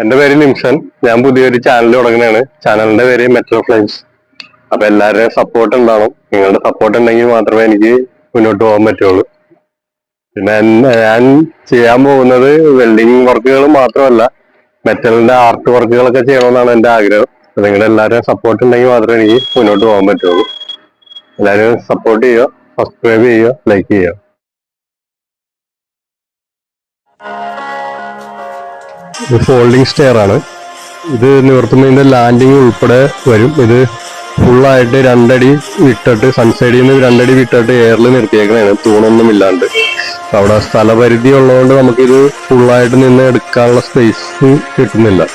എന്റെ പേര് നിംഷൻ. ഞാൻ പുതിയൊരു ചാനൽ തുടങ്ങുന്നതാണ് ചാനലിന്റെ പേര് മെട്രോ ഫ്ലൈൻസ് അപ്പൊ എല്ലാവരുടെയും സപ്പോർട്ട് ഉണ്ടാവും നിങ്ങളുടെ സപ്പോർട്ട് ഉണ്ടെങ്കിൽ മാത്രമേ എനിക്ക് മുന്നോട്ട് പോകാൻ പറ്റുള്ളൂ. പിന്നെ ഞാൻ ചെയ്യാൻ പോകുന്നത് വെൽഡിങ് വർക്കുകൾ മാത്രമല്ല. മെറ്റലിന്റെ ആർട്ട് വർക്കുകളൊക്കെ ചെയ്യണമെന്നാണ് എന്റെ ആഗ്രഹം. നിങ്ങളുടെ എല്ലാവരുടെയും സപ്പോർട്ട് ഉണ്ടെങ്കിൽ മാത്രമേ എനിക്ക് മുന്നോട്ട് പോകാൻ പറ്റുള്ളൂ. എല്ലാവരും സപ്പോർട്ട് ചെയ്യുക. സബ്സ്ക്രൈബ് ചെയ്യുക. ലൈക്ക് ചെയ്യുക. ഇത് ഫോൾഡിങ് സ്റ്റെയർ ആണ്. ഇത് നിവർത്തുന്നതിന്റെ ലാൻഡിങ് ഉൾപ്പെടെ വരും. ഇത് ഫുള്ളായിട്ട് രണ്ടടി വിട്ടിട്ട് സൺസൈഡിൽ നിന്ന് രണ്ടടി വിട്ടിട്ട് എയറിൽ നിർത്തിയേക്കണേ തൂണൊന്നും ഇല്ലാണ്ട്. അവിടെ സ്ഥലപരിധി ഉള്ളതുകൊണ്ട് നമുക്കിത് ഫുള്ളായിട്ട് നിന്ന് എടുക്കാനുള്ള സ്പേസ് കിട്ടുന്നില്ല.